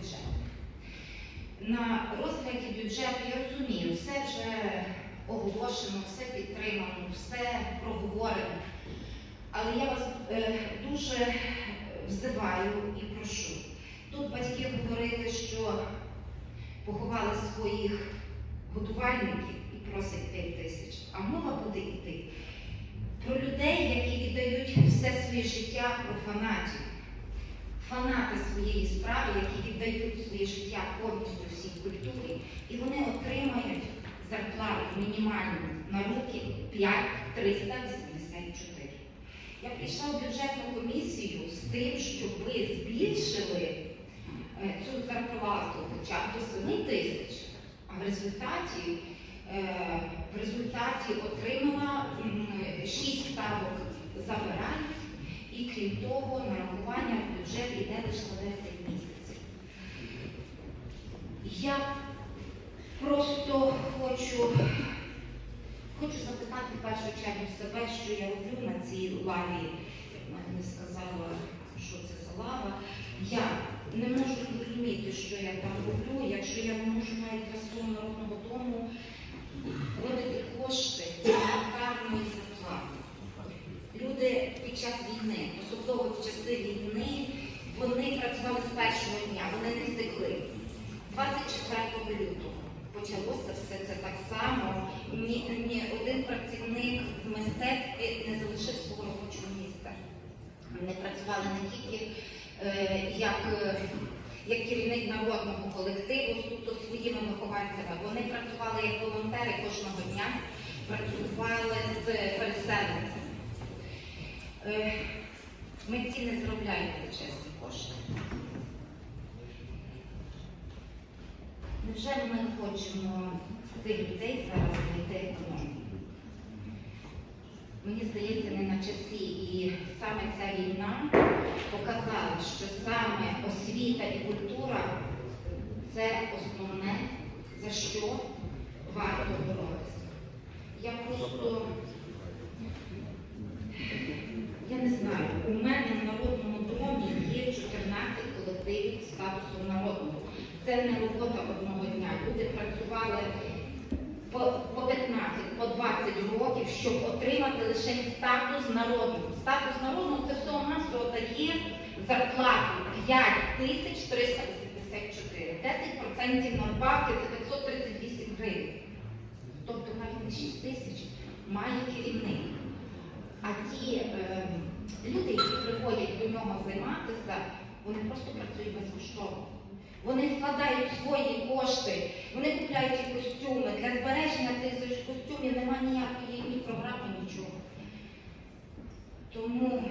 бюджету. На розгляді бюджету я розумію, все вже оголошено, все підтримано, все проговорено. Але я вас е, дуже взиваю і прошу. Тут батьки говорили, що поховали своїх годувальників і просять 5 тисяч. А мова буде йти про людей, які віддають все своє життя про фанатів. Фанати своєї справи, які віддають своє життя повністю всій культурі, і вони отримають зарплату мінімальну на руки 5,384. Я прийшла в бюджетну комісію з тим, щоб ви збільшили е, цю зарплату хоча б до 7 тисяч, а в результаті, е, в результаті отримала 6 ставок забирають, і крім того, нарахування в бюджет йде лише за 10 місяців. Я просто хочу, хочу запитати в першу чергу себе, що я роблю на цій лаві. Як не сказала, що це за лава. Я не можу зрозуміти, що я там роблю, якщо я не можу навіть свого народного дому вводити кошти для елементарної зарплати. Люди під час війни, особливо в часи війни, вони працювали з першого дня, вони не втекли. 24 лютого почалося все це так само. Ні, ні один працівник в мистецтві не залишив свого робочого місця. Вони працювали не тільки е, як, е, як керівник народного колективу, суто своїми вихованцями. Вони працювали як волонтери кожного дня, працювали з переселенцями. Е, Митці не заробляють величезні кошти. Невже ми хочемо цих людей зараз знайти економію? Мені здається, не на часі. І саме ця війна показала, що саме освіта і культура це основне, за що варто боротися. Я просто статусу народного. Це не робота одного дня. Люди працювали по, по 15, по 20 років, щоб отримати лише статус народного. Статус народного це всього навсього дає зарплату 5384. 10% надбавки це 538 гривень. Тобто навіть не 6 тисяч має керівник. А ті е, люди, які приходять до нього займатися, вони просто працюють безкоштовно. Вони вкладають свої кошти, вони купляють ці костюми. Для збереження цих костюмів немає ніякої ні програми, нічого. Тому